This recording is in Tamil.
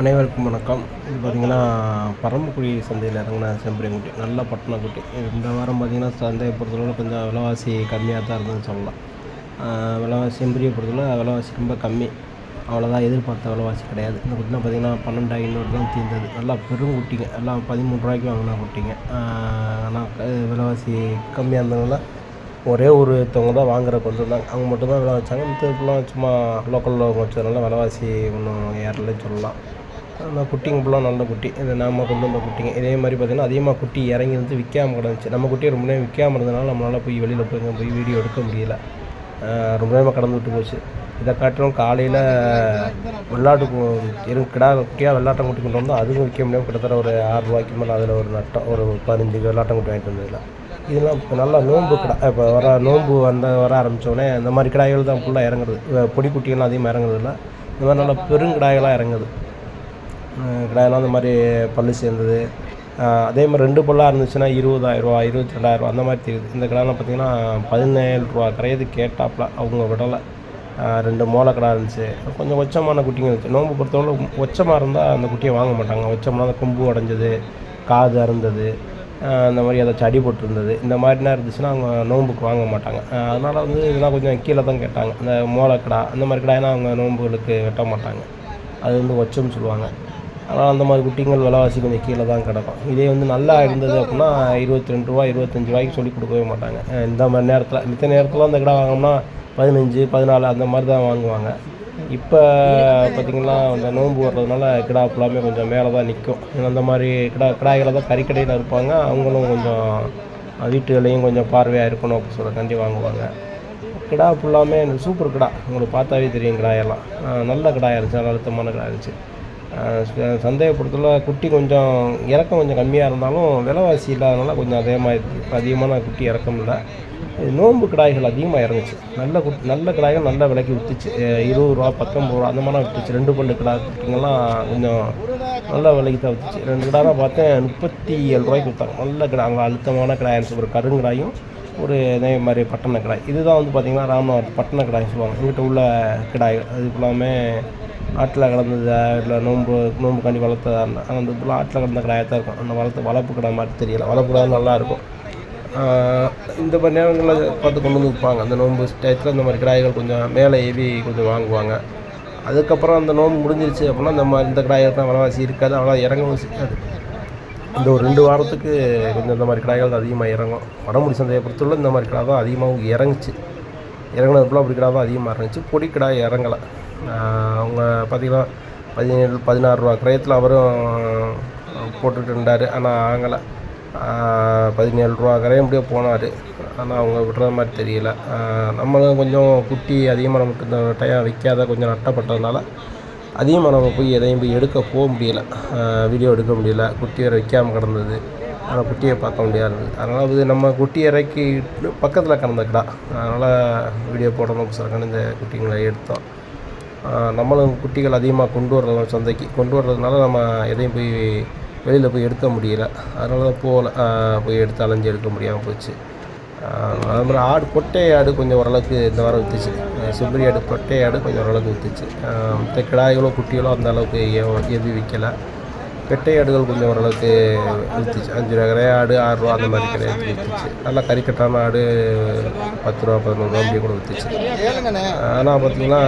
அனைவருக்கும் வணக்கம். இது பார்த்திங்கன்னா பரமக்குடி சந்தையில் இறங்கின செம்பரியங்குட்டி நல்ல பட்டணக்குட்டி. இந்த வாரம் பார்த்திங்கன்னா சந்தையை பொறுத்தளவில் கொஞ்சம் விலைவாசி கம்மியாக தான் இருந்ததுன்னு சொல்லலாம். விலைவாசி செம்பரியை பொறுத்தளவு விலைவாசி ரொம்ப கம்மி. அவ்வளோதான் எதிர்பார்த்த விலைவாசி கிடையாது. இந்த குட்டினா பார்த்திங்கன்னா பன்னெண்டு ஐநூறு தான் தீர்ந்தது. நல்லா பெரும் குட்டிங்க. எல்லாம் பதிமூணு ரூபாய்க்கு வாங்கின குட்டிங்க. ஆனால் விலைவாசி கம்மியாக இருந்ததுனால ஒரே ஒருத்தவங்க தான் வாங்குறதுக்கு வந்திருந்தாங்க அவங்க மட்டும்தான் விலை வச்சாங்க. மித்ததுக்குலாம் சும்மா லோக்கலில் வச்சதுனால விலைவாசி ஒன்றும் ஏறலைன்னு சொல்லலாம். ஆனால் குட்டிங்க ஃபுல்லாக நல்ல குட்டி இது நாம கொண்டு வந்த குட்டிங்க. இதே மாதிரி பார்த்திங்கன்னா அதிகமாக குட்டி இறங்கி வந்து விற்காம கிடந்துச்சு. நம்ம குட்டி ரொம்ப நேரம் விற்காம இருந்தனால நம்மளால் போய் வெளியில் போய் போய் வீடியோ எடுக்க முடியல. ரொம்ப நேரமாக கடந்து விட்டு போச்சு. இதை காட்டிலும் காலையில் வெள்ளாட்டு இரு கிடா குட்டியாக வெள்ளாட்டம் குட்டி கொண்டு வந்தோம் அதுவும் விற்க முடியாமல் கிட்டத்தட்ட ஒரு ஆறு ரூபாய்க்கு மேலே அதில் ஒரு நட்டம் ஒரு பதினஞ்சு வெள்ளாட்டம் குட்டி வாங்கிட்டு வந்ததில்ல இதெல்லாம் இப்போ நல்லா நோன்பு கிடா இப்போ வர நோன்பு வந்த வர ஆரம்பித்தோடனே இந்த மாதிரி கிடாய்கள் தான் ஃபுல்லாக இறங்குறது. பொடி குட்டிகள்லாம் அதிகமாக இறங்குறதில்ல. இந்த மாதிரி நல்லா பெருங்கிடாய்களாக இறங்குது. கிடாயெல்லாம் அந்த மாதிரி பல்லு சேர்ந்தது. அதே மாதிரி ரெண்டு பல்லாக இருந்துச்சுன்னா இருபதாயிரரூவா இருபத்தி ரெண்டாயிரரூவா அந்த மாதிரி தெரியுது. இந்த கடாலாம் பார்த்தீங்கன்னா பதினேழு ரூபா கரையது கேட்டாப்புல அவங்க விடலை. ரெண்டு மோளை கடா இருந்துச்சு. கொஞ்சம் ஒச்சமான குட்டிங்க இருந்துச்சு. நோம்பு பொறுத்தவரை ஒச்சமாக இருந்தால் அந்த குட்டியை வாங்க மாட்டாங்க. ஒச்சமாக அந்த கொம்பு உடஞ்சது காது அறுந்தது அந்த மாதிரி ஏதாச்சும் அடி போட்டிருந்தது. இந்த மாதிரினா இருந்துச்சுன்னா அவங்க நோம்புக்கு வாங்க மாட்டாங்க. அதனால் வந்து இதெல்லாம் கொஞ்சம் கீழே தான் கேட்டாங்க. இந்த மோளக்கடா அந்த மாதிரி கடாய்னா அவங்க நோம்புகளுக்கு வெட்ட மாட்டாங்க. அது வந்து ஒச்சம்னு சொல்லுவாங்க. ஆனால் அந்த மாதிரி குட்டிங்கள் விலைவாசி கொஞ்சம் கீழே தான் கிடக்கும். இதே வந்து நல்லா இருந்தது அப்படின்னா இருபத்தி ரெண்டு ரூபா இருபத்தஞ்சி ரூபாய்க்கு சொல்லி கொடுக்கவே மாட்டாங்க. இந்த மாதிரி நேரத்தில் மித்த நேரத்தில் அந்த கடை வாங்கினோம்னா பதினஞ்சு பதினாலு அந்த மாதிரி தான் வாங்குவாங்க. இப்போ பார்த்திங்கன்னா அந்த நோன்பு வர்றதுனால கிடா ஃபுல்லாமே கொஞ்சம் மேலே தான் நிற்கும். அந்த மாதிரி கிடா கிடாய்களை தான் கறிக்கடையில் இருப்பாங்க அவங்களும் கொஞ்சம் வீட்டுகளையும் கொஞ்சம் பார்வையாக இருக்கணும் அப்படின்னு சொல்கிறக்காண்டி வாங்குவாங்க. கிடா ஃபுல்லாமே சூப்பர் கிடா உங்களுக்கு பார்த்தாவே தெரியும் கிடாயெல்லாம். நல்ல கிடாயாக இருந்துச்சு நல்ல அழுத்தமான கிடா இருந்துச்சு. சந்தேகப்படுத்தல. சந்தையை பொறுத்தவரை குட்டி கொஞ்சம் இறக்கம் கொஞ்சம் கம்மியாக இருந்தாலும் விலைவாசி இல்லாதனால கொஞ்சம் அதிகமாக இப்போ அதிகமான குட்டி இறக்கம் இல்லை. நோன்பு கிடாய்கள் அதிகமாக இறங்குச்சு. நல்ல குட்டி நல்ல கிடாய்கள் நல்ல விலைக்கு விற்றுச்சு இருபது ரூபா பத்தொம்பது ரூபா அந்த மாதிரி விற்றுச்சு ரெண்டு பல்லு கிடா குட்டிங்கெல்லாம் கொஞ்சம் நல்ல விலைக்கு தான் விற்றுச்சு ரெண்டு கிடாலாம் பார்த்தேன் முப்பத்தி ஏழு ரூபாய்க்கு விற்றாங்க நல்ல கிடா அங்கே அழுத்தமான கிடாய் ஒரு கருங்கிடாயும் ஒரு இதே மாதிரி பட்டண கிடாய் இதுதான் வந்து பார்த்திங்கன்னா ராமநாதபுரம் பட்டண கிடாய் சொல்லுவாங்க. எங்கிட்ட உள்ள கிடாய்கள் அது ஃபுல்லாமே ஆட்டில் கலந்ததா இல்லை நோன்பு நோன்பு காண்டி வளர்த்ததா இருந்தால் அந்த ஃபுல்லாக ஆட்டில் கலந்த கிடாயாக தான் இருக்கும். அந்த வளர்த்து வளர்ப்பு கிடா மாதிரி தெரியல. வளர்ப்பு கிடா நல்லா இருக்கும். இந்த மாதிரி நேரங்களில் பார்த்து கொண்டு வந்து விற்பாங்க. அந்த நோன்பு டயத்தில் இந்த மாதிரி கிடாய்கள் கொஞ்சம் மேலே ஏவி கொஞ்சம் வாங்குவாங்க. அதுக்கப்புறம் அந்த நோன்பு முடிஞ்சிருச்சு அப்படின்னா இந்த மாதிரி இந்த கிடாய்கள் தான் விலைவாசி இருக்காது. அவ்வளோ இறங்கவும் சிக்காது இந்த ஒரு ரெண்டு வாரத்துக்கு கொஞ்சம் இந்த மாதிரி கிடாய்கள் தான் அதிகமாக இறங்கும். வடமுடி சந்தையை பொறுத்தவரை இந்த மாதிரி கிடா தான் அதிகமாக இறங்குச்சு. இறங்குனது ஃபுல்லாக அப்படி கிடா தான் அதிகமாக இறங்குச்சு பொடி கிடாய் இறங்கலை. அவங்க பார்த்திங்கன்னா பதினேழு பதினாறு ரூபா கிரயத்தில் அவரும் போட்டுட்டு இருந்தார். ஆனால் ஆங்கலை பதினேழு ரூபா கரைய முடிய போனார். ஆனால் அவங்க விடுற மாதிரி தெரியல. நம்மளும் கொஞ்சம் குட்டி அதிகமாக நமக்கு இந்த டைம் விற்காத கொஞ்சம் நட்டப்பட்டதுனால அதிகமாக நம்ம போய் எதையும் போய் எடுக்க போக முடியல. வீடியோ எடுக்க முடியல. குட்டி வேறு வைக்காமல் கிடந்தது. ஆனால் குட்டியை பார்க்க முடியாது அதனால் இது நம்ம குட்டி இறக்கி பக்கத்தில் கிடந்துக்கடா அதனால் வீடியோ போடணும் சார் இந்த குட்டிங்களை எடுத்தோம். நம்மளும் குட்டிகள் அதிகமாக கொண்டு வர்றோம் சந்தைக்கு. கொண்டு வர்றதுனால நம்ம எதையும் போய் வெளியில் போய் எடுக்க முடியல. அதனால தான் போகல போய் எடுத்து அலைஞ்சு எடுக்க முடியாமல் போச்சு. அது மாதிரி ஆடு பொட்டை ஆடு கொஞ்சம் ஓரளவுக்கு இந்த வாரம் விற்றுச்சு செம்பரி ஆடு பொட்டை ஆடு கொஞ்சம் ஓரளவுக்கு விற்றுச்சு மற்ற கிடாய்களோ குட்டிகளோ அந்த அளவுக்கு எதுவும் விற்கலை பெட்டை ஆடுகள் கொஞ்சம் ஓரளவுக்கு விற்றுச்சு அஞ்சு ரூபா கிடையாது ஆடு ஆறு ரூபா அந்த மாதிரி கிடையாது விற்றுச்சு நல்லா கறிக்கட்டான ஆடு பத்து ரூபா பதினோரு ரூபா கூட விற்றுச்சு ஆனால் பார்த்தீங்கன்னா